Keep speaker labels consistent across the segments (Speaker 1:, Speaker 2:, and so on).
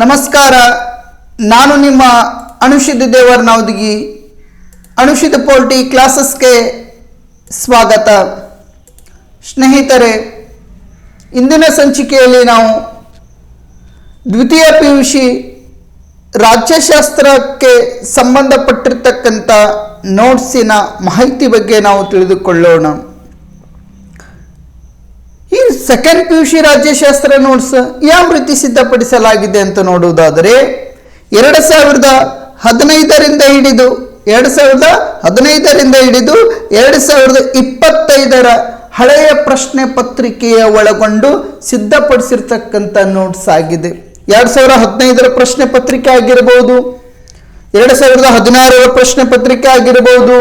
Speaker 1: ನಮಸ್ಕಾರ. ನಾನು ನಿಮ್ಮ ಅನುಷಿದ್ಧ ದೇವರ್ ನವದಗಿ. ಅನುಷಿದ್ ಪೋಲ್ಟಿ ಕ್ಲಾಸಸ್ಗೆ ಸ್ವಾಗತ. ಸ್ನೇಹಿತರೆ, ಇಂದಿನ ಸಂಚಿಕೆಯಲ್ಲಿ ನಾವು ದ್ವಿತೀಯ ಪಿ ಯು ಸಿ ರಾಜ್ಯಶಾಸ್ತ್ರಕ್ಕೆ ಸಂಬಂಧಪಟ್ಟಿರ್ತಕ್ಕಂಥ ನೋಟ್ಸಿನ ಮಾಹಿತಿ ಬಗ್ಗೆ ನಾವು ತಿಳಿದುಕೊಳ್ಳೋಣ. ಈ ಸೆಕೆಂಡ್ ಪಿ ಯು ಸಿ ರಾಜ್ಯಶಾಸ್ತ್ರ ನೋಟ್ಸ್ ಯಾವ ರೀತಿ ಸಿದ್ಧಪಡಿಸಲಾಗಿದೆ ಅಂತ ನೋಡುವುದಾದರೆ, ಎರಡು ಸಾವಿರದ ಹದಿನೈದರಿಂದ ಹಿಡಿದು, ಎರಡು ಸಾವಿರದ ಹದಿನೈದರಿಂದ ಹಿಡಿದು, ಎರಡು ಸಾವಿರದ ಇಪ್ಪತ್ತೈದರ ಹಳೆಯ ಪ್ರಶ್ನೆ ಪತ್ರಿಕೆಯ ಒಳಗೊಂಡು ಸಿದ್ಧಪಡಿಸಿರ್ತಕ್ಕಂಥ ನೋಟ್ಸ್ ಆಗಿದೆ. ಎರಡು ಸಾವಿರದ ಹದಿನೈದರ ಪ್ರಶ್ನೆ ಪತ್ರಿಕೆ ಆಗಿರಬಹುದು ಎರಡು ಸಾವಿರದ ಹದಿನಾರರ ಪ್ರಶ್ನೆ ಪತ್ರಿಕೆ ಆಗಿರಬಹುದು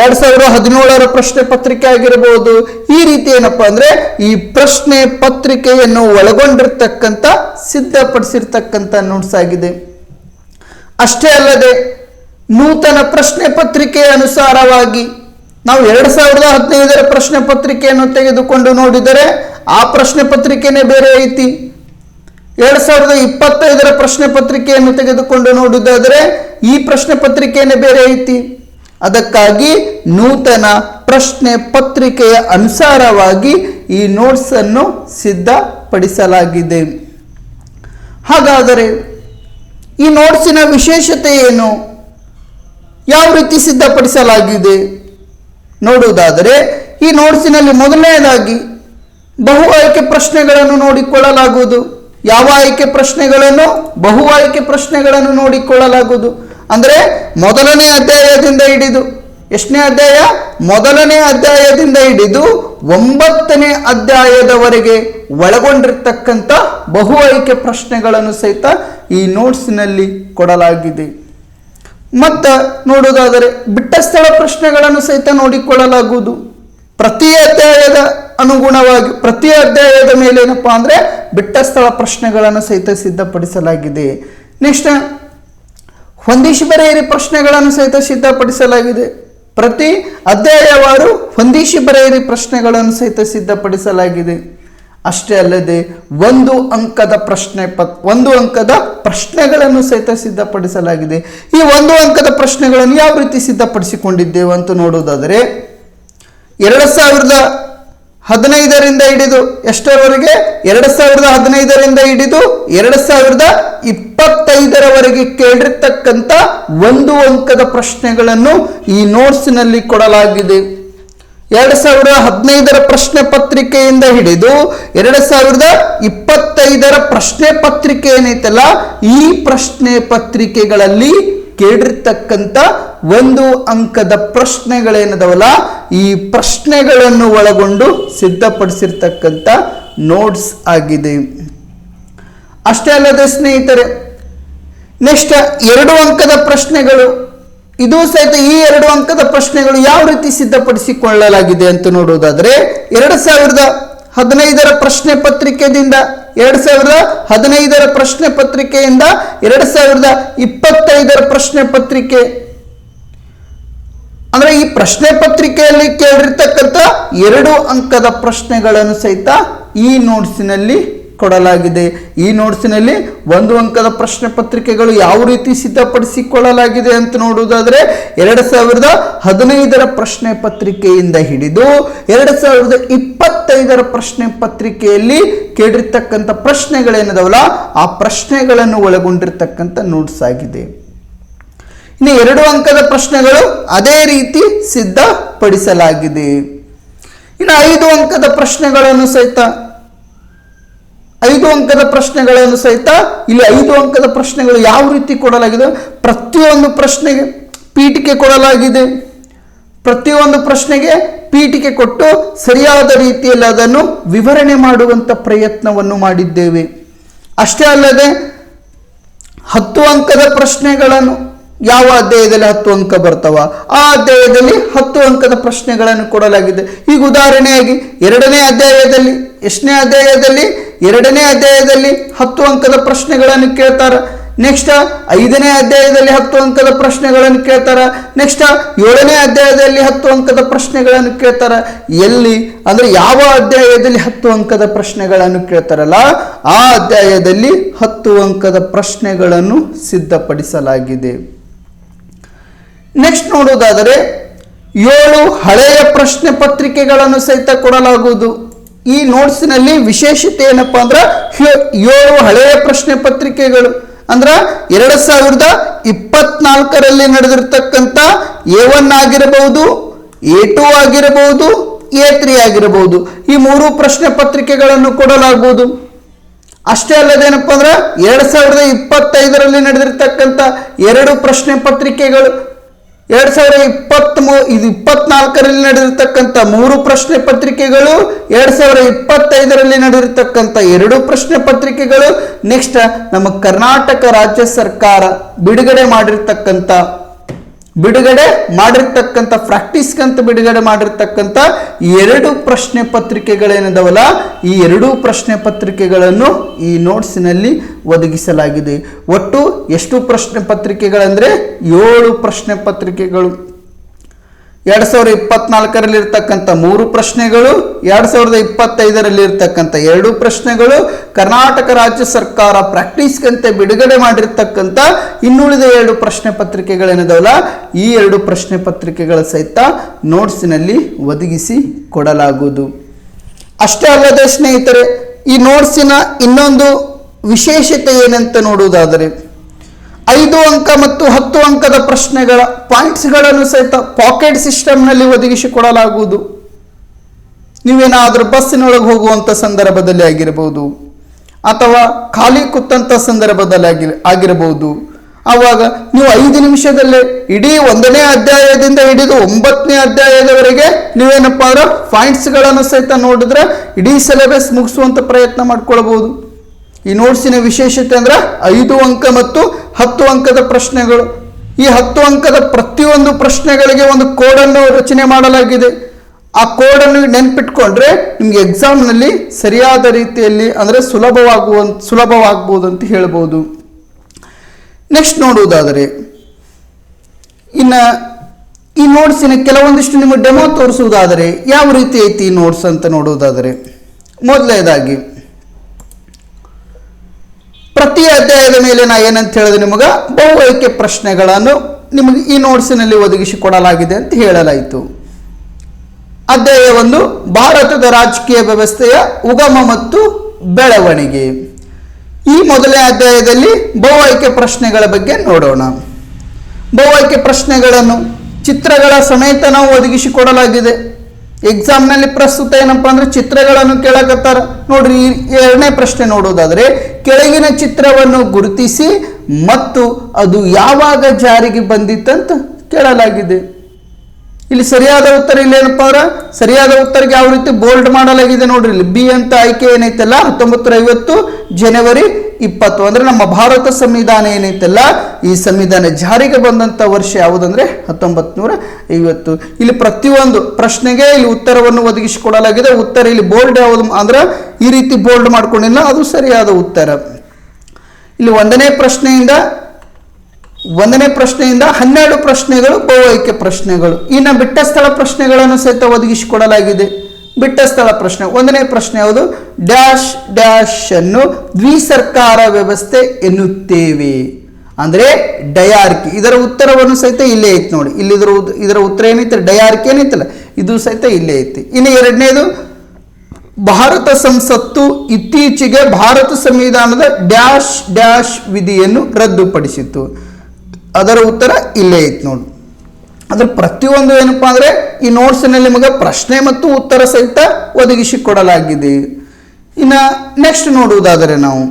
Speaker 1: ಎರಡು ಸಾವಿರದ ಹದಿನೇಳರ ಪ್ರಶ್ನೆ ಪತ್ರಿಕೆ ಆಗಿರಬಹುದು ಈ ರೀತಿ ಏನಪ್ಪಾ ಅಂದ್ರೆ ಈ ಪ್ರಶ್ನೆ ಪತ್ರಿಕೆಯನ್ನು ಒಳಗೊಂಡಿರ್ತಕ್ಕಂಥ, ಸಿದ್ಧಪಡಿಸಿರ್ತಕ್ಕಂಥ ನೋಟ್ಸ್ ಆಗಿದೆ. ಅಷ್ಟೇ ಅಲ್ಲದೆ ನೂತನ ಪ್ರಶ್ನೆ ಪತ್ರಿಕೆಯ ಅನುಸಾರವಾಗಿ ನಾವು ಎರಡು ಸಾವಿರದ ಹದಿನೈದರ ಪ್ರಶ್ನೆ ಪತ್ರಿಕೆಯನ್ನು ತೆಗೆದುಕೊಂಡು ನೋಡಿದರೆ ಆ ಪ್ರಶ್ನೆ ಪತ್ರಿಕೆನೇ ಬೇರೆ ಐತಿ. ಎರಡು ಸಾವಿರದ ಇಪ್ಪತ್ತೈದರ ಪ್ರಶ್ನೆ ಪತ್ರಿಕೆಯನ್ನು ತೆಗೆದುಕೊಂಡು ನೋಡಿದಾದರೆ ಈ ಪ್ರಶ್ನೆ ಪತ್ರಿಕೆನೇ ಬೇರೆ ಐತಿ. ಅದಕ್ಕಾಗಿ ನೂತನ ಪ್ರಶ್ನೆ ಪತ್ರಿಕೆಯ ಅನುಸಾರವಾಗಿ ಈ ನೋಟ್ಸ್ ಅನ್ನು ಸಿದ್ಧಪಡಿಸಲಾಗಿದೆ. ಹಾಗಾದರೆ ಈ ನೋಟ್ಸಿನ ವಿಶೇಷತೆ ಏನು? ಯಾವ ರೀತಿ ಸಿದ್ಧಪಡಿಸಲಾಗಿದೆ? ನೋಡುವುದಾದರೆ, ಈ ನೋಟ್ಸಿನಲ್ಲಿ ಮೊದಲನೆಯದಾಗಿ ಬಹು ಆಯ್ಕೆ ಪ್ರಶ್ನೆಗಳನ್ನು ನೋಡಿಕೊಳ್ಳಲಾಗುವುದು. ಯಾವ ಆಯ್ಕೆ ಪ್ರಶ್ನೆಗಳನ್ನು? ಬಹು ಆಯ್ಕೆ ಪ್ರಶ್ನೆಗಳನ್ನು ನೋಡಿಕೊಳ್ಳಲಾಗುವುದು. ಅಂದರೆ ಮೊದಲನೇ ಅಧ್ಯಾಯದಿಂದ ಹಿಡಿದು, ಎಷ್ಟನೇ ಅಧ್ಯಾಯ? ಮೊದಲನೇ ಅಧ್ಯಾಯದಿಂದ ಹಿಡಿದು ಒಂಬತ್ತನೇ ಅಧ್ಯಾಯದವರೆಗೆ ಒಳಗೊಂಡಿರ್ತಕ್ಕಂಥ ಬಹು ಆಯ್ಕೆ ಪ್ರಶ್ನೆಗಳನ್ನು ಸಹಿತ ಈ ನೋಟ್ಸ್ನಲ್ಲಿ ಕೊಡಲಾಗಿದೆ. ಮತ್ತು ನೋಡುವುದಾದರೆ, ಬಿಟ್ಟ ಸ್ಥಳ ಪ್ರಶ್ನೆಗಳನ್ನು ಸಹಿತ ನೋಡಿಕೊಳ್ಳಲಾಗುವುದು. ಪ್ರತಿ ಅಧ್ಯಾಯದ ಅನುಗುಣವಾಗಿ, ಪ್ರತಿ ಅಧ್ಯಾಯದ ಮೇಲೆ ಏನಪ್ಪಾ ಅಂದರೆ ಬಿಟ್ಟ ಸ್ಥಳ ಪ್ರಶ್ನೆಗಳನ್ನು ಸಹಿತ ಸಿದ್ಧಪಡಿಸಲಾಗಿದೆ. ನೆಕ್ಸ್ಟ್ ಹೊಂದಿಸಿ ಬರೆಯಿರಿ ಪ್ರಶ್ನೆಗಳನ್ನು ಸಹಿತ ಸಿದ್ಧಪಡಿಸಲಾಗಿದೆ. ಪ್ರತಿ ಅಧ್ಯಾಯವಾರು ಹೊಂದಿಸಿ ಬರೆಯಿರಿ ಪ್ರಶ್ನೆಗಳನ್ನು ಸಹಿತ ಸಿದ್ಧಪಡಿಸಲಾಗಿದೆ. ಅಷ್ಟೇ ಅಲ್ಲದೆ ಒಂದು ಅಂಕದ ಪ್ರಶ್ನೆ ಪತ್ ಒಂದು ಅಂಕದ ಪ್ರಶ್ನೆಗಳನ್ನು ಸಹಿತ ಸಿದ್ಧಪಡಿಸಲಾಗಿದೆ. ಈ ಒಂದು ಅಂಕದ ಪ್ರಶ್ನೆಗಳನ್ನು ಯಾವ ರೀತಿ ಸಿದ್ಧಪಡಿಸಿಕೊಂಡಿದ್ದೇವೆ ಅಂತ ನೋಡುವುದಾದರೆ, ಎರಡು ಸಾವಿರದ ಹದಿನೈದರಿಂದ ಹಿಡಿದು ಎಷ್ಟರವರೆಗೆ? ಎರಡು ಸಾವಿರದ ಹದಿನೈದರಿಂದ ಹಿಡಿದು ಎರಡು ಸಾವಿರದ ಇಪ್ಪತ್ತೈದರವರೆಗೆ ಕೇಳಿರ್ತಕ್ಕಂಥ ಒಂದು ಅಂಕದ ಪ್ರಶ್ನೆಗಳನ್ನು ಈ ನೋಟ್ಸ್ನಲ್ಲಿ ಕೊಡಲಾಗಿದೆ. ಎರಡು ಸಾವಿರದ ಹದಿನೈದರ ಪ್ರಶ್ನೆ ಪತ್ರಿಕೆಯಿಂದ ಹಿಡಿದು ಎರಡು ಸಾವಿರದ ಇಪ್ಪತ್ತೈದರ ಪ್ರಶ್ನೆ ಪತ್ರಿಕೆ ಏನೈತಲ್ಲ, ಈ ಪ್ರಶ್ನೆ ಪತ್ರಿಕೆಗಳಲ್ಲಿ ಕೇಳಿರ್ತಕ್ಕಂಥ ಒಂದು ಅಂಕದ ಪ್ರಶ್ನೆಗಳೇನದವಲ್ಲ ಈ ಪ್ರಶ್ನೆಗಳನ್ನು ಒಳಗೊಂಡು ಸಿದ್ಧಪಡಿಸಿರ್ತಕ್ಕಂಥ ನೋಟ್ಸ್ ಆಗಿದೆ. ಅಷ್ಟೇ ಅಲ್ಲದೆ ಸ್ನೇಹಿತರೆ, ನೆಕ್ಸ್ಟ್ ಎರಡು ಅಂಕದ ಪ್ರಶ್ನೆಗಳು, ಇದು ಸಹಿತ ಈ ಎರಡು ಅಂಕದ ಪ್ರಶ್ನೆಗಳು ಯಾವ ರೀತಿ ಸಿದ್ಧಪಡಿಸಿಕೊಳ್ಳಲಾಗಿದೆ ಅಂತ ನೋಡುವುದಾದರೆ, ಎರಡು ಸಾವಿರದ ಹದಿನೈದರ ಪ್ರಶ್ನೆ ಪತ್ರಿಕೆದಿಂದ ಎರಡು ಸಾವಿರದ ಹದಿನೈದರ ಪ್ರಶ್ನೆ ಪತ್ರಿಕೆಯಿಂದ, ಎರಡು ಸಾವಿರದ ಇಪ್ಪತ್ತೈದರ ಪ್ರಶ್ನೆ ಪತ್ರಿಕೆ ಅಂದ್ರೆ ಈ ಪ್ರಶ್ನೆ ಪತ್ರಿಕೆಯಲ್ಲಿ ಕೇಳಿರ್ತಕ್ಕಂಥ ಎರಡು ಅಂಕದ ಪ್ರಶ್ನೆಗಳನ್ನು ಸಹಿತ ಈ ನೋಟ್ಸಿನಲ್ಲಿ ಕೊಡಲಾಗಿದೆ. ಈ ನೋಟ್ಸಿನಲ್ಲಿ ಒಂದು ಅಂಕದ ಪ್ರಶ್ನೆ ಪತ್ರಿಕೆಗಳು ಯಾವ ರೀತಿ ಸಿದ್ಧಪಡಿಸಿಕೊಳ್ಳಲಾಗಿದೆ ಅಂತ ನೋಡುವುದಾದರೆ ಎರಡು ಸಾವಿರದ ಹದಿನೈದರ ಪ್ರಶ್ನೆ ಪತ್ರಿಕೆಯಿಂದ ಹಿಡಿದು ಎರಡು ಸಾವಿರದ ಇಪ್ಪತ್ತೈದರ ಪ್ರಶ್ನೆ ಪತ್ರಿಕೆಯಲ್ಲಿ ಕೇಳಿರ್ತಕ್ಕಂಥ ಪ್ರಶ್ನೆಗಳೇನದವಲ್ಲ, ಆ ಪ್ರಶ್ನೆಗಳನ್ನು ಒಳಗೊಂಡಿರ್ತಕ್ಕಂಥ ನೋಟ್ಸ್ ಆಗಿದೆ. ಇನ್ನು ಎರಡು ಅಂಕದ ಪ್ರಶ್ನೆಗಳು ಅದೇ ರೀತಿ ಸಿದ್ಧಪಡಿಸಲಾಗಿದೆ. ಇನ್ನು ಐದು ಅಂಕದ ಪ್ರಶ್ನೆಗಳನ್ನು ಸಹಿತ, ಐದು ಅಂಕದ ಪ್ರಶ್ನೆಗಳನ್ನು ಸಹಿತ ಇಲ್ಲಿ ಐದು ಅಂಕದ ಪ್ರಶ್ನೆಗಳು ಯಾವ ರೀತಿ ಕೊಡಲಾಗಿದೆ? ಪ್ರತಿಯೊಂದು ಪ್ರಶ್ನೆಗೆ ಪೀಠಿಕೆ ಕೊಡಲಾಗಿದೆ. ಪ್ರತಿಯೊಂದು ಪ್ರಶ್ನೆಗೆ ಪೀಠಿಕೆ ಕೊಟ್ಟು ಸರಿಯಾದ ರೀತಿಯಲ್ಲಿ ಅದನ್ನು ವಿವರಣೆ ಮಾಡುವಂಥ ಪ್ರಯತ್ನವನ್ನು ಮಾಡಿದ್ದೇವೆ. ಅಷ್ಟೇ ಅಲ್ಲದೆ ಹತ್ತು ಅಂಕದ ಪ್ರಶ್ನೆಗಳನ್ನು ಯಾವ ಅಧ್ಯಾಯದಲ್ಲಿ ಹತ್ತು ಅಂಕ ಬರ್ತಾವ? ಆ ಅಧ್ಯಾಯದಲ್ಲಿ ಹತ್ತು ಅಂಕದ ಪ್ರಶ್ನೆಗಳನ್ನು ಕೊಡಲಾಗಿದೆ. ಈಗ ಉದಾಹರಣೆಯಾಗಿ, ಎರಡನೇ ಅಧ್ಯಾಯದಲ್ಲಿ, ಎಷ್ಟನೇ ಅಧ್ಯಾಯದಲ್ಲಿ, ಎರಡನೇ ಅಧ್ಯಾಯದಲ್ಲಿ ಹತ್ತು ಅಂಕದ ಪ್ರಶ್ನೆಗಳನ್ನು ಕೇಳ್ತಾರೆ. ನೆಕ್ಸ್ಟ್ ಐದನೇ ಅಧ್ಯಾಯದಲ್ಲಿ ಹತ್ತು ಅಂಕದ ಪ್ರಶ್ನೆಗಳನ್ನು ಕೇಳ್ತಾರ. ನೆಕ್ಸ್ಟ್ ಏಳನೇ ಅಧ್ಯಾಯದಲ್ಲಿ ಹತ್ತು ಅಂಕದ ಪ್ರಶ್ನೆಗಳನ್ನು ಕೇಳ್ತಾರ. ಎಲ್ಲಿ? ಅಂದ್ರೆ ಯಾವ ಅಧ್ಯಾಯದಲ್ಲಿ ಹತ್ತು ಅಂಕದ ಪ್ರಶ್ನೆಗಳನ್ನು ಕೇಳ್ತಾರಲ್ಲ, ಆ ಅಧ್ಯಾಯದಲ್ಲಿ ಹತ್ತು ಅಂಕದ ಪ್ರಶ್ನೆಗಳನ್ನು ಸಿದ್ಧಪಡಿಸಲಾಗಿದೆ. ನೆಕ್ಸ್ಟ್ ನೋಡೋದಾದರೆ ಏಳು ಹಳೆಯ ಪ್ರಶ್ನೆ ಪತ್ರಿಕೆಗಳನ್ನು ಸಹಿತ ಕೊಡಲಾಗುವುದು. ಈ ನೋಟ್ಸ್ನಲ್ಲಿ ವಿಶೇಷತೆ ಏನಪ್ಪಾ ಅಂದ್ರೆ ಏಳು ಹಳೆಯ ಪ್ರಶ್ನೆ ಪತ್ರಿಕೆಗಳು. ಅಂದ್ರೆ ಎರಡು ಸಾವಿರದ ಇಪ್ಪತ್ನಾಲ್ಕರಲ್ಲಿ ನಡೆದಿರ್ತಕ್ಕಂಥ ಎ ಒನ್ ಆಗಿರಬಹುದು, ಎ ಟು ಆಗಿರಬಹುದು, ಎ ತ್ರೀ ಆಗಿರಬಹುದು. ಈ ಮೂರು ಪ್ರಶ್ನೆ ಪತ್ರಿಕೆಗಳನ್ನು ಕೊಡಲಾಗುವುದು. ಅಷ್ಟೇ ಅಲ್ಲದೇನಪ್ಪ ಅಂದ್ರೆ ಎರಡು ಸಾವಿರದ ಇಪ್ಪತ್ತೈದರಲ್ಲಿ ನಡೆದಿರ್ತಕ್ಕಂಥ ಎರಡು ಪ್ರಶ್ನೆ ಪತ್ರಿಕೆಗಳು ಎರಡ್ ಸಾವಿರ ಇಪ್ಪತ್ತ್ ಇದು ಇಪ್ಪತ್ನಾಲ್ಕರಲ್ಲಿ ನಡೆದಿರ್ತಕ್ಕಂಥ ಮೂರು ಪ್ರಶ್ನೆ ಪತ್ರಿಕೆಗಳು, ಎರಡ್ ಸಾವಿರ ಇಪ್ಪತ್ತೈದರಲ್ಲಿ ನಡೆದಿರ್ತಕ್ಕಂಥ ಎರಡು ಪ್ರಶ್ನೆ ಪತ್ರಿಕೆಗಳು, ನೆಕ್ಸ್ಟ್ ನಮ್ಮ ಕರ್ನಾಟಕ ರಾಜ್ಯ ಸರ್ಕಾರ ಬಿಡುಗಡೆ ಮಾಡಿರ್ತಕ್ಕಂಥ ಬಿಡುಗಡೆ ಮಾಡಿರ್ತಕ್ಕಂಥ ಪ್ರಾಕ್ಟೀಸ್ಗಂತ ಬಿಡುಗಡೆ ಮಾಡಿರ್ತಕ್ಕಂಥ ಎರಡು ಪ್ರಶ್ನೆ ಪತ್ರಿಕೆಗಳೇನಿದವಲ್ಲ, ಈ ಎರಡೂ ಪ್ರಶ್ನೆ ಪತ್ರಿಕೆಗಳನ್ನು ಈ ನೋಟ್ಸಿನಲ್ಲಿ ಒದಗಿಸಲಾಗಿದೆ. ಒಟ್ಟು ಎಷ್ಟು ಪ್ರಶ್ನೆ ಪತ್ರಿಕೆಗಳಂದರೆ ಏಳು ಪ್ರಶ್ನೆ ಪತ್ರಿಕೆಗಳು ಎರಡ್ ಸಾವಿರದ ಇಪ್ಪತ್ನಾಲ್ಕರಲ್ಲಿ ಇರ್ತಕ್ಕಂಥ ಮೂರು ಪ್ರಶ್ನೆಗಳು, ಎರಡ್ ಸಾವಿರದ ಇಪ್ಪತ್ತೈದರಲ್ಲಿ ಇರ್ತಕ್ಕಂಥ ಎರಡು ಪ್ರಶ್ನೆಗಳು, ಕರ್ನಾಟಕ ರಾಜ್ಯ ಸರ್ಕಾರ ಪ್ರಾಕ್ಟೀಸ್ಗಂತೆ ಬಿಡುಗಡೆ ಮಾಡಿರ್ತಕ್ಕಂಥ ಇನ್ನುಳಿದ ಎರಡು ಪ್ರಶ್ನೆ ಪತ್ರಿಕೆಗಳೇನಿದವಲ್ಲ, ಈ ಎರಡು ಪ್ರಶ್ನೆ ಪತ್ರಿಕೆಗಳ ಸಹಿತ ನೋಟ್ಸಿನಲ್ಲಿ ಒದಗಿಸಿ ಕೊಡಲಾಗುವುದು. ಅಷ್ಟೇ ಅಲ್ಲದೆ ಸ್ನೇಹಿತರೆ, ಈ ನೋಟ್ಸಿನ ಇನ್ನೊಂದು ವಿಶೇಷತೆ ಏನಂತ ನೋಡುವುದಾದರೆ ಐದು ಅಂಕ ಮತ್ತು ಹತ್ತು ಅಂಕದ ಪ್ರಶ್ನೆಗಳ ಪಾಯಿಂಟ್ಸ್ಗಳನ್ನು ಸಹಿತ ಪಾಕೆಟ್ ಸಿಸ್ಟಮ್ನಲ್ಲಿ ಒದಗಿಸಿಕೊಡಲಾಗುವುದು. ನೀವೇನಾದರೂ ಬಸ್ಸಿನೊಳಗೆ ಹೋಗುವಂಥ ಸಂದರ್ಭದಲ್ಲಿ ಆಗಿರಬಹುದು ಅಥವಾ ಖಾಲಿ ಕೂತಂಥ ಸಂದರ್ಭದಲ್ಲಿ ಆಗಿ ಆಗಿರಬಹುದು ಆವಾಗ ನೀವು ಐದು ನಿಮಿಷದಲ್ಲೇ ಇಡೀ ಒಂದನೇ ಅಧ್ಯಾಯದಿಂದ ಹಿಡಿದು ಒಂಬತ್ತನೇ ಅಧ್ಯಾಯದವರೆಗೆ ನೀವೇನಪ್ಪ ಅಂದ್ರೆ ಪಾಯಿಂಟ್ಸ್ಗಳನ್ನು ಸಹಿತ ನೋಡಿದ್ರೆ ಇಡೀ ಸಿಲೆಬಸ್ ಮುಗಿಸುವಂಥ ಪ್ರಯತ್ನ ಮಾಡ್ಕೊಳ್ಬಹುದು ಈ ನೋಟ್ಸಿನ ವಿಶೇಷತೆ ಅಂದ್ರೆ ಐದು ಅಂಕ ಮತ್ತು ಹತ್ತು ಅಂಕದ ಪ್ರಶ್ನೆಗಳು. ಈ ಹತ್ತು ಅಂಕದ ಪ್ರತಿಯೊಂದು ಪ್ರಶ್ನೆಗಳಿಗೆ ಒಂದು ಕೋಡನ್ನು ರಚನೆ ಮಾಡಲಾಗಿದೆ. ಆ ಕೋಡನ್ನು ನೆನ್ಪಿಟ್ಕೊಂಡ್ರೆ ನಿಮ್ಗೆ ಎಕ್ಸಾಮ್ನಲ್ಲಿ ಸರಿಯಾದ ರೀತಿಯಲ್ಲಿ ಅಂದರೆ ಸುಲಭವಾಗುವ ಸುಲಭವಾಗ್ಬೋದು ಅಂತ ಹೇಳ್ಬೋದು. ನೆಕ್ಸ್ಟ್ ನೋಡುವುದಾದರೆ, ಇನ್ನು ಈ ನೋಟ್ಸಿನ ಕೆಲವೊಂದಿಷ್ಟು ನಿಮಗೆ ಡೆಮೋ ತೋರಿಸುವುದಾದರೆ, ಯಾವ ರೀತಿ ಐತಿ ಈ ನೋಟ್ಸ್ ಅಂತ ನೋಡುವುದಾದರೆ, ಮೊದಲನೇದಾಗಿ ಪ್ರತಿ ಅಧ್ಯಾಯದ ಮೇಲೆ ನಾ ಏನಂತ ಹೇಳಿದೆ ನಿಮಗೆ? ಬಹು ಆಯ್ಕೆ ಪ್ರಶ್ನೆಗಳನ್ನು ನಿಮಗೆ ಈ ನೋಟ್ಸಿನಲ್ಲಿ ಒದಗಿಸಿಕೊಡಲಾಗಿದೆ ಅಂತ ಹೇಳಲಾಯಿತು. ಅಧ್ಯಾಯ ಒಂದು, ಭಾರತದ ರಾಜಕೀಯ ವ್ಯವಸ್ಥೆಯ ಉಗಮ ಮತ್ತು ಬೆಳವಣಿಗೆ. ಈ ಮೊದಲನೇ ಅಧ್ಯಾಯದಲ್ಲಿ ಬಹು ಆಯ್ಕೆ ಪ್ರಶ್ನೆಗಳ ಬಗ್ಗೆ ನೋಡೋಣ. ಬಹು ಆಯ್ಕೆ ಪ್ರಶ್ನೆಗಳನ್ನು ಚಿತ್ರಗಳ ಸಮೇತ ನಾವು ಒದಗಿಸಿಕೊಡಲಾಗಿದೆ ಎಕ್ಸಾಮ್ನಲ್ಲಿ ಪ್ರಸ್ತುತ ಏನಪ್ಪಾ ಅಂದ್ರೆ ಚಿತ್ರಗಳನ್ನು ಕೇಳಕತ್ತಾರ. ನೋಡ್ರಿ ಎರಡನೇ ಪ್ರಶ್ನೆ ನೋಡೋದಾದ್ರೆ, ಕೆಳಗಿನ ಚಿತ್ರವನ್ನು ಗುರುತಿಸಿ ಮತ್ತು ಅದು ಯಾವಾಗ ಜಾರಿಗೆ ಬಂದಿತ್ತಂತ ಕೇಳಲಾಗಿದೆ. ಇಲ್ಲಿ ಸರಿಯಾದ ಉತ್ತರ ಇಲ್ಲಿ ಏನಪ್ಪಾ ಅವ್ರ? ಸರಿಯಾದ ಉತ್ತರಕ್ಕೆ ಯಾವ ರೀತಿ ಬೋಲ್ಡ್ ಮಾಡಲಾಗಿದೆ ನೋಡ್ರಿ ಇಲ್ಲಿ. ಬಿ ಅಂತ ಆಯ್ಕೆ ಏನೈತಲ್ಲ? ಹತ್ತೊಂಬತ್ತು ಐವತ್ತು ಜನವರಿ ಇಪ್ಪತ್ತು. ಅಂದ್ರೆ ನಮ್ಮ ಭಾರತ ಸಂವಿಧಾನ ಏನೈತಲ್ಲ? ಈ ಸಂವಿಧಾನ ಜಾರಿಗೆ ಬಂದಂತ ವರ್ಷ ಯಾವುದಂದ್ರೆ? ಹತ್ತೊಂಬತ್ತು ನೂರ ಐವತ್ತು. ಇಲ್ಲಿ ಪ್ರತಿಯೊಂದು ಪ್ರಶ್ನೆಗೆ ಇಲ್ಲಿ ಉತ್ತರವನ್ನು ಒದಗಿಸಿಕೊಡಲಾಗಿದೆ. ಉತ್ತರ ಇಲ್ಲಿ ಬೋಲ್ಡ್ ಯಾವುದು ಅಂದ್ರೆ ಈ ರೀತಿ ಬೋಲ್ಡ್ ಮಾಡ್ಕೊಂಡಿಲ್ಲ. ಅದು ಸರಿಯಾದ ಉತ್ತರ. ಇಲ್ಲಿ ಒಂದನೇ ಪ್ರಶ್ನೆಯಿಂದ ಒಂದನೇ ಪ್ರಶ್ನೆಯಿಂದ ಹನ್ನೆರಡು ಪ್ರಶ್ನೆಗಳು ಬಹು ಆಯ್ಕೆ ಪ್ರಶ್ನೆಗಳು. ಇನ್ನು ಬಿಟ್ಟ ಸ್ಥಳ ಪ್ರಶ್ನೆಗಳನ್ನು ಸಹಿತ ಒದಗಿಸಿಕೊಡಲಾಗಿದೆ. ಬಿಟ್ಟ ಸ್ಥಳ ಪ್ರಶ್ನೆ. ಒಂದನೇ ಪ್ರಶ್ನೆ ಯಾವುದು? ಡ್ಯಾಶ್ ಡ್ಯಾಶ್ ಅನ್ನು ದ್ವಿಸರ್ಕಾರ ವ್ಯವಸ್ಥೆ ಎನ್ನುತ್ತೇವೆ. ಅಂದ್ರೆ ಡಯಾರ್ಕಿ. ಇದರ ಉತ್ತರವನ್ನು ಸಹಿತ ಇಲ್ಲೇ ಐತಿ ನೋಡಿ. ಇಲ್ಲಿ ಇದರ ಇದರ ಉತ್ತರ ಏನೈತೆ ಡಯಾರ್ಕಿ ಏನೈತಲ್ಲ ಇದು ಸಹಿತ ಇಲ್ಲೇ ಐತಿ. ಇನ್ನು ಎರಡನೇದು, ಭಾರತ ಸಂಸತ್ತು ಇತ್ತೀಚೆಗೆ ಭಾರತ ಸಂವಿಧಾನದ ಡ್ಯಾಶ್ ಡ್ಯಾಶ್ ವಿಧಿಯನ್ನು ರದ್ದುಪಡಿಸಿತು ಅದರ ಉತ್ತರ ಇಲ್ಲೇ ಐತಿ ನೋಡಿ. ಅದ್ರ ಪ್ರತಿಯೊಂದು ಏನಪ್ಪ ಅಂದರೆ ಈ ನೋಟ್ಸ್ನಲ್ಲಿ ನಿಮಗೆ ಪ್ರಶ್ನೆ ಮತ್ತು ಉತ್ತರ ಸಹಿತ ಒದಗಿಸಿಕೊಡಲಾಗಿದೆ ಇನ್ನು ನೆಕ್ಸ್ಟ್ ನೋಡುವುದಾದರೆ ನಾವು.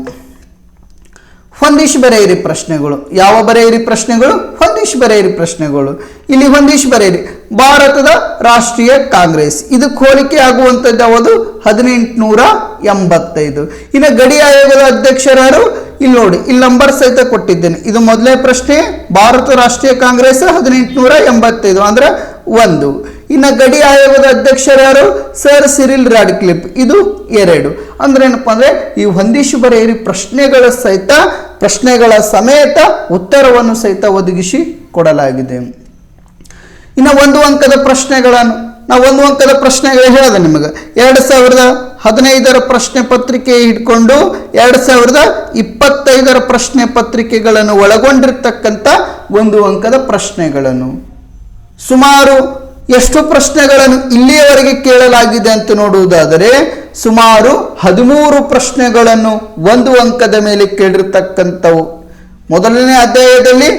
Speaker 1: ಹೊಂದಿಸಿ ಬರೆಯಿರಿ ಪ್ರಶ್ನೆಗಳು. ಯಾವ ಬರೆಯಿರಿ ಪ್ರಶ್ನೆಗಳು? ಹೊಂದಿಶ್ ಬರೆಯಿರಿ ಪ್ರಶ್ನೆಗಳು. ಇಲ್ಲಿ ಹೊಂದಿಶ್ ಬರೆಯಿರಿ ಭಾರತದ ರಾಷ್ಟ್ರೀಯ ಕಾಂಗ್ರೆಸ್. ಇದಕ್ಕೆ ಹೋಲಿಕೆ ಆಗುವಂಥದ್ದು ಯಾವುದು? ಹದಿನೆಂಟುನೂರ ಎಂಬತ್ತೈದು. ಇನ್ನು ಗಡಿ ಆಯೋಗದ ಅಧ್ಯಕ್ಷರಾರು? ಇಲ್ಲಿ ನೋಡಿ, ಇಲ್ಲಿ ನಂಬರ್ ಸಹಿತ ಕೊಟ್ಟಿದ್ದೇನೆ. ಇದು ಮೊದಲೇ ಪ್ರಶ್ನೆ. ಭಾರತ ರಾಷ್ಟ್ರೀಯ ಕಾಂಗ್ರೆಸ್ ಹದಿನೆಂಟುನೂರ ಎಂಬತ್ತೈದು. ಅಂದ್ರೆ ಒಂದು. ಇನ್ನು ಗಡಿ ಆಯೋಗದ ಅಧ್ಯಕ್ಷರು ಯಾರು? ಸರ್ ಸಿರಿಲ್ ರಾಡ್ಕ್ಲಿಪ್ ಇದು ಎರಡು. ಅಂದ್ರೆ ಏನಪ್ಪಾ ಅಂದ್ರೆ ಈ ಹೊಂದಿಶು ಬರೆಯಿರಿ ಪ್ರಶ್ನೆಗಳ ಸಹಿತ, ಪ್ರಶ್ನೆಗಳ ಸಮೇತ ಉತ್ತರವನ್ನು ಸಹಿತ ಒದಗಿಸಿ ಕೊಡಲಾಗಿದೆ. ಇನ್ನು ಒಂದು ಅಂಕದ ಪ್ರಶ್ನೆಗಳನ್ನು, ನಾವು ಒಂದು ಅಂಕದ ಪ್ರಶ್ನೆಗಳು ಹೇಳಿದೆ ನಿಮಗೆ. ಎರಡು ಸಾವಿರದ ಹದಿನೈದರ ಪ್ರಶ್ನೆ ಪತ್ರಿಕೆ ಹಿಡ್ಕೊಂಡು ಎರಡು ಸಾವಿರದ ಇಪ್ಪತ್ತೈದರ ಪ್ರಶ್ನೆ ಪತ್ರಿಕೆಗಳನ್ನು ಒಳಗೊಂಡಿರ್ತಕ್ಕಂಥ ಒಂದು ಅಂಕದ ಪ್ರಶ್ನೆಗಳನ್ನು. ಸುಮಾರು ಎಷ್ಟು ಪ್ರಶ್ನೆಗಳನ್ನು ಇಲ್ಲಿಯವರೆಗೆ ಕೇಳಲಾಗಿದೆ ಅಂತ ನೋಡುವುದಾದರೆ ಸುಮಾರು ಹದಿಮೂರು ಪ್ರಶ್ನೆಗಳನ್ನು ಒಂದು ಅಂಕದ ಮೇಲೆ ಕೇಳಿರ್ತಕ್ಕಂಥವು. ಮೊದಲನೇ ಅಧ್ಯಾಯದಲ್ಲಿ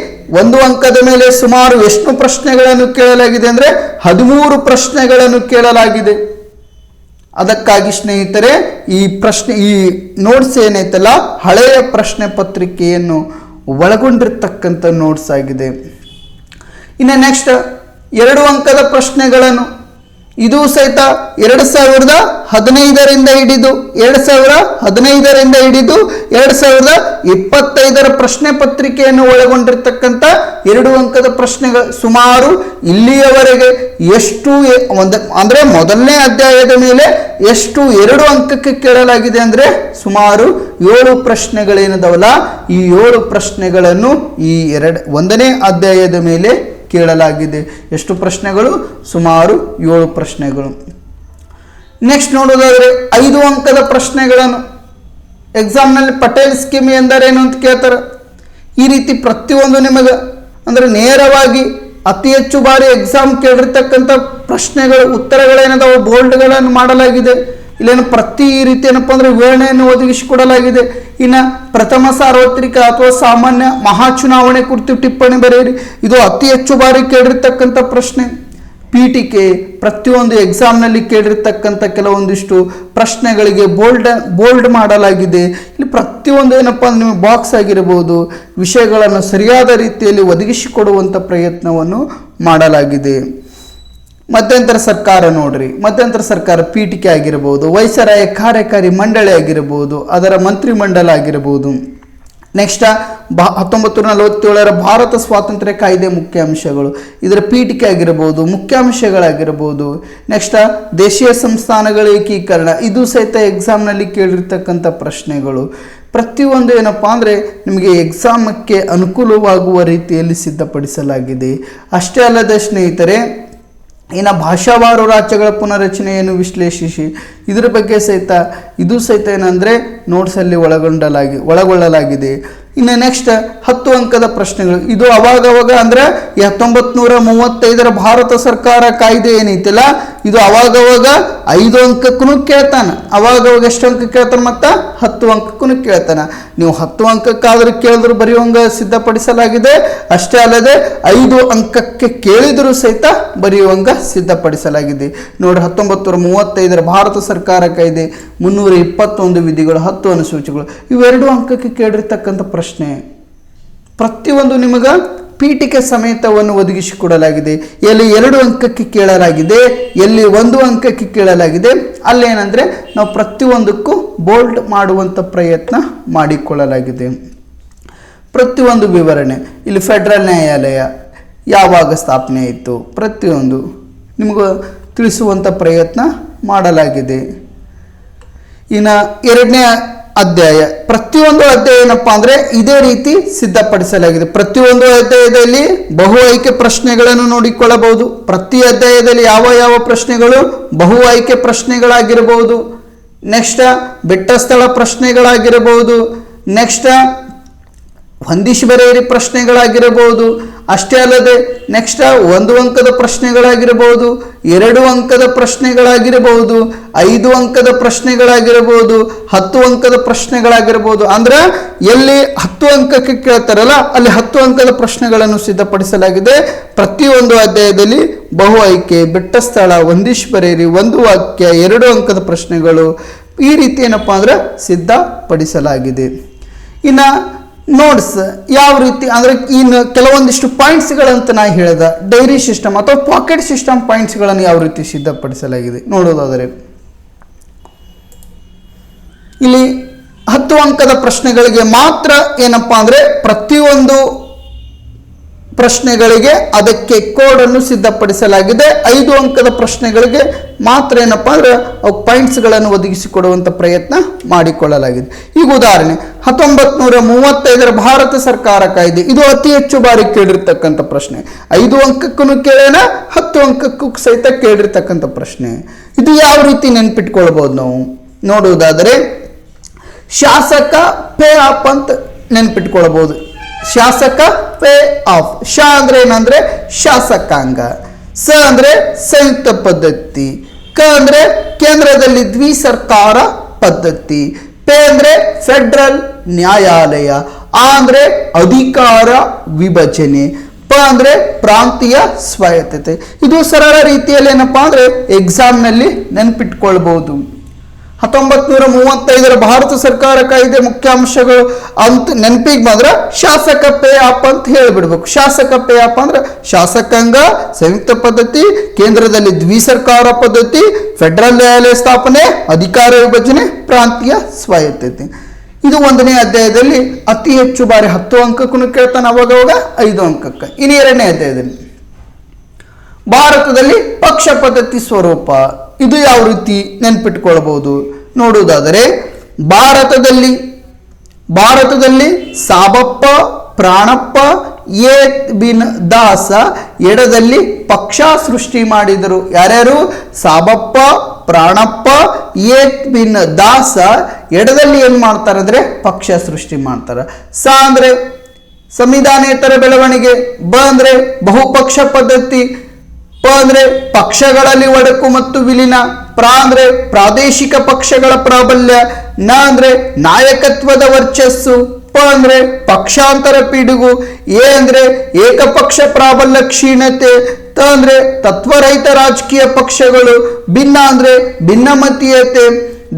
Speaker 1: ಒಂದು ಅಂಕದ ಮೇಲೆ ಸುಮಾರು ಎಷ್ಟು ಪ್ರಶ್ನೆಗಳನ್ನು ಕೇಳಲಾಗಿದೆ ಅಂದರೆ ಹದಿಮೂರು ಪ್ರಶ್ನೆಗಳನ್ನು ಕೇಳಲಾಗಿದೆ. ಅದಕ್ಕಾಗಿ ಸ್ನೇಹಿತರೆ, ಈ ಪ್ರಶ್ನೆ, ಈ ನೋಟ್ಸ್ ಏನೈತಲ್ಲ, ಹಳೆಯ ಪ್ರಶ್ನೆ ಪತ್ರಿಕೆಯನ್ನು ಒಳಗೊಂಡಿರ್ತಕ್ಕಂಥ ನೋಟ್ಸ್ ಆಗಿದೆ. ಇನ್ನು ನೆಕ್ಸ್ಟ್ ಎರಡು ಅಂಕದ ಪ್ರಶ್ನೆಗಳನ್ನು. ಇದು ಸಹಿತ ಎರಡು ಸಾವಿರದ ಹದಿನೈದರಿಂದ ಹಿಡಿದು, ಎರಡು ಸಾವಿರ ಹದಿನೈದರಿಂದ ಹಿಡಿದು, ಎರಡು ಸಾವಿರದ ಇಪ್ಪತ್ತೈದರ ಪ್ರಶ್ನೆ ಪತ್ರಿಕೆಯನ್ನು ಒಳಗೊಂಡಿರ್ತಕ್ಕಂಥ ಎರಡು ಅಂಕದ ಪ್ರಶ್ನೆಗಳು ಸುಮಾರು ಇಲ್ಲಿಯವರೆಗೆ ಎಷ್ಟು ಒಂದ, ಅಂದರೆ ಮೊದಲನೇ ಅಧ್ಯಾಯದ ಮೇಲೆ ಎಷ್ಟು ಎರಡು ಅಂಕಕ್ಕೆ ಕೇಳಲಾಗಿದೆ ಅಂದರೆ ಸುಮಾರು ಏಳು ಪ್ರಶ್ನೆಗಳೇನದವಲ್ಲ, ಈ ಏಳು ಪ್ರಶ್ನೆಗಳನ್ನು ಈ ಎರಡು, ಒಂದನೇ ಅಧ್ಯಾಯದ ಮೇಲೆ ಕೇಳಲಾಗಿದೆ. ಎಷ್ಟು ಪ್ರಶ್ನೆಗಳು? ಸುಮಾರು ಏಳು ಪ್ರಶ್ನೆಗಳು. ನೆಕ್ಸ್ಟ್ ನೋಡೋದಾದರೆ ಐದು ಅಂಕದ ಪ್ರಶ್ನೆಗಳನ್ನು. ಎಕ್ಸಾಮ್ನಲ್ಲಿ ಪಟೇಲ್ ಸ್ಕೀಮ್ ಎಂದರೇನು ಅಂತ ಕೇಳ್ತಾರೆ. ಈ ರೀತಿ ಪ್ರತಿಯೊಂದು ನಿಮಗೆ ಅಂದರೆ ನೇರವಾಗಿ ಅತಿ ಹೆಚ್ಚು ಬಾರಿ ಎಕ್ಸಾಮ್ ಕೇಳಿರ್ತಕ್ಕಂಥ ಪ್ರಶ್ನೆಗಳು, ಉತ್ತರಗಳೇನದಾವು ಬೋಲ್ಡ್ಗಳನ್ನು ಮಾಡಲಾಗಿದೆ. ಇಲ್ಲೇನು ಪ್ರತಿ ರೀತಿ ಏನಪ್ಪ ಅಂದರೆ ವಿವರಣೆಯನ್ನು ಒದಗಿಸಿಕೊಡಲಾಗಿದೆ ಇನ್ನು ಪ್ರಥಮ ಸಾರ್ವತ್ರಿಕ ಅಥವಾ ಸಾಮಾನ್ಯ ಮಹಾಚುನಾವಣೆ ಕುರಿತು ಟಿಪ್ಪಣಿ ಬರೆಯಿರಿ. ಇದು ಅತಿ ಹೆಚ್ಚು ಬಾರಿ ಕೇಳಿರ್ತಕ್ಕಂಥ ಪ್ರಶ್ನೆ. ಪೀಠಿಕೆ ಪ್ರತಿಯೊಂದು ಎಕ್ಸಾಮ್ನಲ್ಲಿ ಕೇಳಿರ್ತಕ್ಕಂಥ ಕೆಲವೊಂದಿಷ್ಟು ಪ್ರಶ್ನೆಗಳಿಗೆ ಬೋಲ್ಡ್ ಬೋಲ್ಡ್ ಮಾಡಲಾಗಿದೆ. ಇಲ್ಲಿ ಪ್ರತಿಯೊಂದು ಏನಪ್ಪ ಅಂದ್ರೆ ನಿಮಗೆ ಬಾಕ್ಸ್ ಆಗಿರಬಹುದು ವಿಷಯಗಳನ್ನು ಸರಿಯಾದ ರೀತಿಯಲ್ಲಿ ಒದಗಿಸಿಕೊಡುವಂಥ ಪ್ರಯತ್ನವನ್ನು ಮಾಡಲಾಗಿದೆ. ಮಧ್ಯಂತರ ಸರ್ಕಾರ ನೋಡ್ರಿ. ಮಧ್ಯಂತರ ಸರ್ಕಾರ ಪೀಠಿಕೆ ಆಗಿರಬಹುದು ವೈಸರಾಯ ಕಾರ್ಯಕಾರಿ ಮಂಡಳಿ ಆಗಿರ್ಬೋದು, ಅದರ ಮಂತ್ರಿಮಂಡಲ ಆಗಿರ್ಬೋದು. ನೆಕ್ಸ್ಟ್ ಹತ್ತೊಂಬತ್ತು ನಲವತ್ತೇಳರ ಭಾರತ ಸ್ವಾತಂತ್ರ್ಯ ಕಾಯ್ದೆ ಮುಖ್ಯಾಂಶಗಳು. ಇದರ ಪೀಠಿಕೆ ಆಗಿರಬಹುದು ಮುಖ್ಯಾಂಶಗಳಾಗಿರ್ಬೋದು. ನೆಕ್ಸ್ಟ್ ದೇಶೀಯ ಸಂಸ್ಥಾನಗಳ ಏಕೀಕರಣ. ಇದು ಸಹಿತ ಎಕ್ಸಾಮ್ನಲ್ಲಿ ಕೇಳಿರ್ತಕ್ಕಂಥ ಪ್ರಶ್ನೆಗಳು. ಪ್ರತಿಯೊಂದು ಏನಪ್ಪ ಅಂದರೆ ನಿಮಗೆ ಎಕ್ಸಾಮಕ್ಕೆ ಅನುಕೂಲವಾಗುವ ರೀತಿಯಲ್ಲಿ ಸಿದ್ಧಪಡಿಸಲಾಗಿದೆ. ಅಷ್ಟೇ ಅಲ್ಲದೆ ಸ್ನೇಹಿತರೆ ಇನ್ನು ಭಾಷಾವಾರು ರಾಜ್ಯಗಳ ಪುನರಚನೆಯನ್ನು ವಿಶ್ಲೇಷಿಸಿ ಇದರ ಬಗ್ಗೆ ಸಹಿತ ಇದು ಸಹಿತ ಏನಂದರೆ ನೋಟ್ಸಲ್ಲಿ ಒಳಗೊಂಡಲಾಗಿ ಒಳಗೊಳ್ಳಲಾಗಿದೆ. ಇನ್ನು ನೆಕ್ಸ್ಟ್ ಹತ್ತು ಅಂಕದ ಪ್ರಶ್ನೆಗಳು. ಇದು ಅವಾಗ ಅಂದರೆ ಈ ಹತ್ತೊಂಬತ್ತು ನೂರ ಮೂವತ್ತೈದರ ಭಾರತ ಸರ್ಕಾರ ಕಾಯ್ದೆ ಏನೈತಿಲ್ಲ, ಇದು ಅವಾಗವಾಗ ಐದು ಅಂಕಕ್ಕೂ ಕೇಳ್ತಾನೆ. ಅವಾಗವಾಗ ಎಷ್ಟು ಅಂಕ ಕೇಳ್ತಾನೆ ಮತ್ತು? ಹತ್ತು ಅಂಕಕ್ಕೂ ಕೇಳ್ತಾನೆ. ನೀವು ಹತ್ತು ಅಂಕಕ್ಕಾದರೂ ಕೇಳಿದ್ರು ಬರೆಯುವಂಗ ಸಿದ್ಧಪಡಿಸಲಾಗಿದೆ. ಅಷ್ಟೇ ಅಲ್ಲದೆ ಐದು ಅಂಕಕ್ಕೆ ಕೇಳಿದರೂ ಸಹಿತ ಬರೆಯುವಂಗ ಸಿದ್ಧಪಡಿಸಲಾಗಿದೆ. ನೋಡಿ ಹತ್ತೊಂಬತ್ತು ನೂರ ಮೂವತ್ತೈದರ ಭಾರತ ಸರ್ಕಾರ ಕಾಯ್ದೆ, ಮುನ್ನೂರ ಇಪ್ಪತ್ತೊಂದು ವಿಧಿಗಳು, ಹತ್ತು ಅನುಸೂಚಿಗಳು, ಇವೆರಡು ಅಂಕಕ್ಕೆ ಕೇಳಿರ್ತಕ್ಕಂಥ ಪ್ರಶ್ನೆ ಪ್ರತಿಯೊಂದು ನಿಮಗೆ ಪೀಠಿಕೆ ಸಮೇತವನ್ನು ಒದಗಿಸಿಕೊಡಲಾಗಿದೆ ಎಲ್ಲಿ ಎರಡು ಅಂಕಕ್ಕೆ ಕೇಳಲಾಗಿದೆ, ಎಲ್ಲಿ ಒಂದು ಅಂಕಕ್ಕೆ ಕೇಳಲಾಗಿದೆ, ಅಲ್ಲೇನಂದರೆ ನಾವು ಪ್ರತಿಯೊಂದಕ್ಕೂ ಬೋಲ್ಡ್ ಮಾಡುವಂಥ ಪ್ರಯತ್ನ ಮಾಡಿಕೊಳ್ಳಲಾಗಿದೆ. ಪ್ರತಿಯೊಂದು ವಿವರಣೆ. ಇಲ್ಲಿ ಫೆಡರಲ್ ನ್ಯಾಯಾಲಯ ಯಾವಾಗ ಸ್ಥಾಪನೆ ಆಯಿತು, ಪ್ರತಿಯೊಂದು ನಿಮಗೂ ತಿಳಿಸುವಂಥ ಪ್ರಯತ್ನ ಮಾಡಲಾಗಿದೆ. ಇನ್ನು ಎರಡನೇ ಅಧ್ಯಾಯ. ಪ್ರತಿಯೊಂದು ಅಧ್ಯಾಯ ಏನಪ್ಪ ಅಂದರೆ ಇದೇ ರೀತಿ ಸಿದ್ಧಪಡಿಸಲಾಗಿದೆ. ಪ್ರತಿಯೊಂದು ಅಧ್ಯಾಯದಲ್ಲಿ ಬಹು ಆಯ್ಕೆ ಪ್ರಶ್ನೆಗಳನ್ನು ನೋಡಿಕೊಳ್ಳಬಹುದು. ಪ್ರತಿ ಅಧ್ಯಾಯದಲ್ಲಿ ಯಾವ ಯಾವ ಪ್ರಶ್ನೆಗಳು ಬಹು ಆಯ್ಕೆ ಪ್ರಶ್ನೆಗಳಾಗಿರಬಹುದು. ನೆಕ್ಸ್ಟ್, ಬೆಟ್ಟ ಸ್ಥಳ ಪ್ರಶ್ನೆಗಳಾಗಿರಬಹುದು. ನೆಕ್ಸ್ಟ್, ಹೊಂದಿಸಿ ಬರೆಯಿರಿ ಪ್ರಶ್ನೆಗಳಾಗಿರಬಹುದು. ಅಷ್ಟೇ ಅಲ್ಲದೆ ನೆಕ್ಸ್ಟ್ ಒಂದು ಅಂಕದ ಪ್ರಶ್ನೆಗಳಾಗಿರಬಹುದು, ಎರಡು ಅಂಕದ ಪ್ರಶ್ನೆಗಳಾಗಿರಬಹುದು, ಐದು ಅಂಕದ ಪ್ರಶ್ನೆಗಳಾಗಿರಬಹುದು, ಹತ್ತು ಅಂಕದ ಪ್ರಶ್ನೆಗಳಾಗಿರಬಹುದು. ಅಂದ್ರೆ ಎಲ್ಲಿ ಹತ್ತು ಅಂಕಕ್ಕೆ ಕೇಳ್ತಾರಲ್ಲ, ಅಲ್ಲಿ ಹತ್ತು ಅಂಕದ ಪ್ರಶ್ನೆಗಳನ್ನು ಸಿದ್ಧಪಡಿಸಲಾಗಿದೆ. ಪ್ರತಿಯೊಂದು ಅಧ್ಯಾಯದಲ್ಲಿ ಬಹು ಆಯ್ಕೆ, ಬೆಟ್ಟ ಸ್ಥಳ ಒಂದೀಶ್ ಒಂದು ವಾಕ್ಯ, ಎರಡು ಅಂಕದ ಪ್ರಶ್ನೆಗಳು ಈ ರೀತಿ ಏನಪ್ಪಾ ಅಂದ್ರೆ ಸಿದ್ಧಪಡಿಸಲಾಗಿದೆ. ಇನ್ನು ನೋಟ್ಸ್ ಯಾವ ರೀತಿ, ಅಂದರೆ ಇನ್ನು ಕೆಲವೊಂದಿಷ್ಟು ಪಾಯಿಂಟ್ಸ್ಗಳಂತ ನಾ ಹೇಳಿದ ಡೈರಿ ಸಿಸ್ಟಮ್ ಅಥವಾ ಪಾಕೆಟ್ ಸಿಸ್ಟಮ್ ಪಾಯಿಂಟ್ಸ್ಗಳನ್ನು ಯಾವ ರೀತಿ ಸಿದ್ಧಪಡಿಸಲಾಗಿದೆ ನೋಡೋದಾದರೆ. ಇಲ್ಲಿ ಹತ್ತು ಅಂಕದ ಪ್ರಶ್ನೆಗಳಿಗೆ ಮಾತ್ರ ಏನಪ್ಪಾ ಅಂದರೆ ಪ್ರತಿಯೊಂದು ಪ್ರಶ್ನೆಗಳಿಗೆ ಅದಕ್ಕೆ ಕೋಡನ್ನು ಸಿದ್ಧಪಡಿಸಲಾಗಿದೆ. ಐದು ಅಂಕದ ಪ್ರಶ್ನೆಗಳಿಗೆ ಮಾತ್ರ ಏನಪ್ಪ ಅಂದ್ರೆ ಅವು ಪಾಯಿಂಟ್ಸ್ಗಳನ್ನು ಒದಗಿಸಿಕೊಡುವಂಥ ಪ್ರಯತ್ನ ಮಾಡಿಕೊಳ್ಳಲಾಗಿದೆ. ಈಗ ಉದಾಹರಣೆ ಹತ್ತೊಂಬತ್ತು ನೂರ ಮೂವತ್ತೈದರ ಭಾರತ ಸರ್ಕಾರ ಕಾಯ್ದೆ. ಇದು ಅತಿ ಹೆಚ್ಚು ಬಾರಿ ಕೇಳಿರ್ತಕ್ಕಂಥ ಪ್ರಶ್ನೆ. ಐದು ಅಂಕಕ್ಕೂ ಕೇಳೋಣ, ಹತ್ತು ಅಂಕಕ್ಕೂ ಸಹಿತ ಕೇಳಿರ್ತಕ್ಕಂಥ ಪ್ರಶ್ನೆ. ಇದು ಯಾವ ರೀತಿ ನೆನ್ಪಿಟ್ಕೊಳ್ಬೋದು ನಾವು? ನೋಡುವುದಾದರೆ, ಶಾಸಕ ಪೇ ಆಪ್ ಅಂತ ನೆನ್ಪಿಟ್ಕೊಳ್ಬೋದು. ಶಾಸಕ ಪೇ ಆಫ್. ಶ ಅಂದ್ರೆ ಏನಂದ್ರೆ ಶಾಸಕಾಂಗ. ಸ ಅಂದ್ರೆ ಸಂಯುಕ್ತ ಪದ್ಧತಿ. ಕ ಅಂದ್ರೆ ಕೇಂದ್ರದಲ್ಲಿ ದ್ವಿ ಸರ್ಕಾರ ಪದ್ಧತಿ. ಪೇ ಅಂದ್ರೆ ಫೆಡರಲ್ ನ್ಯಾಯಾಲಯ. ಆ ಅಂದ್ರೆ ಅಧಿಕಾರ ವಿಭಜನೆ. ಪ ಅಂದ್ರೆ ಪ್ರಾಂತೀಯ ಸ್ವಾಯತ್ತತೆ. ಇದು ಸರಳ ರೀತಿಯಲ್ಲಿ ಏನಪ್ಪಾ ಅಂದ್ರೆ ಎಕ್ಸಾಮ್ನಲ್ಲಿ ನೆನ್ಪಿಟ್ಕೊಳ್ಬಹುದು ಹತ್ತೊಂಬತ್ ನೂರ ಮೂವತ್ತೈದರ ಭಾರತ ಸರ್ಕಾರ ಕಾಯ್ದೆ ಮುಖ್ಯಾಂಶಗಳು ಅಂತ ನೆನಪಿಗೆ ಬಂದ್ರೆ ಶಾಸಕ ಪೇ ಆಪ್ ಅಂತ ಹೇಳಿಬಿಡ್ಬೇಕು. ಶಾಸಕ ಪೇ ಆಪ್ ಅಂದ್ರೆ ಶಾಸಕಾಂಗ, ಸಂಯುಕ್ತ ಪದ್ಧತಿ, ಕೇಂದ್ರದಲ್ಲಿ ದ್ವಿಸರ್ಕಾರ ಪದ್ಧತಿ, ಫೆಡರಲ್ ನ್ಯಾಯಾಲಯ ಸ್ಥಾಪನೆ, ಅಧಿಕಾರ ವಿಭಜನೆ, ಪ್ರಾಂತೀಯ ಸ್ವಾಯತ್ತತೆ. ಇದು ಒಂದನೇ ಅಧ್ಯಾಯದಲ್ಲಿ ಅತಿ ಹೆಚ್ಚು ಬಾರಿ ಹತ್ತು ಅಂಕಕ್ಕೂ ಕೇಳ್ತಾನೆ ಅವಾಗವಾಗ ಐದು ಅಂಕಕ್ಕೆ. ಇನ್ನು ಎರಡನೇ ಅಧ್ಯಾಯದಲ್ಲಿ. ಭಾರತದಲ್ಲಿ ಪಕ್ಷ ಪದ್ಧತಿ ಸ್ವರೂಪ ಇದು ಯಾವ ರೀತಿ ನೆನ್ಪಿಟ್ಕೊಳ್ಬಹುದು? ನೋಡುವುದಾದರೆ, ಭಾರತದಲ್ಲಿ ಭಾರತದಲ್ಲಿ ಸಾಬಪ್ಪ, ಪ್ರಾಣಪ್ಪ ಏತ್ ಬಿನ್ ದಾಸ ಎಡದಲ್ಲಿ ಪಕ್ಷ ಸೃಷ್ಟಿ ಮಾಡಿದರು. ಯಾರ್ಯಾರು? ಸಾಬಪ್ಪ, ಪ್ರಾಣಪ್ಪ ಏತ್ ಬಿನ್ ದಾಸ ಎಡದಲ್ಲಿ ಏನ್ ಮಾಡ್ತಾರೆ ಅಂದ್ರೆ ಪಕ್ಷ ಸೃಷ್ಟಿ ಮಾಡ್ತಾರೆ. ಸ ಅಂದ್ರೆ ಸಂವಿಧಾನೇತರ ಬೆಳವಣಿಗೆ, ಬ ಅಂದ್ರೆ ಬಹುಪಕ್ಷ ಪದ್ಧತಿ ಪ ಅಂದ್ರೆ ಪಕ್ಷಗಳಲ್ಲಿ ಒಡಕು ಮತ್ತು ವಿಲೀನ, ಪ್ರ ಅಂದ್ರೆ ಪ್ರಾದೇಶಿಕ ಪಕ್ಷಗಳ ಪ್ರಾಬಲ್ಯ, ನ ಅಂದ್ರೆ ನಾಯಕತ್ವದ ವರ್ಚಸ್ಸು, ಪ ಅಂದ್ರೆ ಪಕ್ಷಾಂತರ ಪಿಡುಗು, ಎ ಅಂದ್ರೆ ಏಕಪಕ್ಷ ಪ್ರಾಬಲ್ಯ ಕ್ಷೀಣತೆ, ತ ಅಂದ್ರೆ ತತ್ವರಹಿತ ರಾಜಕೀಯ ಪಕ್ಷಗಳು, ಭಿನ್ನ ಅಂದ್ರೆ ಭಿನ್ನಮತೀಯತೆ